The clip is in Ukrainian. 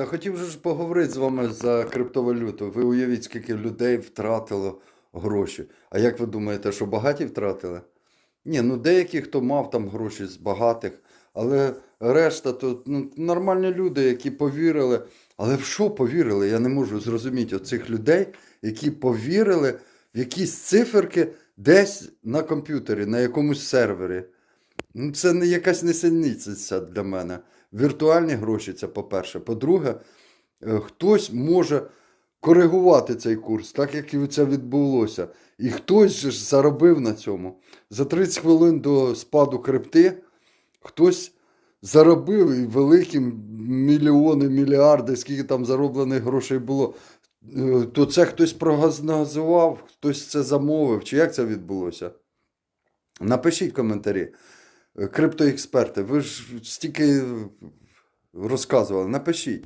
Та хотів же ж поговорити з вами за криптовалюту. Ви уявіть, скільки людей втратило гроші. А як ви думаєте, що багаті втратили? Ні, ну деякі, хто мав там гроші з багатих, але решта то ну, нормальні люди, які повірили. Але в що повірили? Я не можу зрозуміти оцих людей, які повірили в якісь циферки десь на комп'ютері, на якомусь сервері. Ну, це не якась несенітниця для мене. Віртуальні гроші це по-перше. По-друге, е, хтось може коригувати цей курс, так як і це відбулося. І хтось ж заробив на цьому. За 30 хвилин до спаду крипти хтось заробив і великі мільйони, мільярди, скільки там зароблених грошей було. Е, То це хтось прогнозував, хтось це замовив, чи як це відбулося? Напишіть коментарі. Е, Криптоексперти, ви ж стільки розказували, напишіть.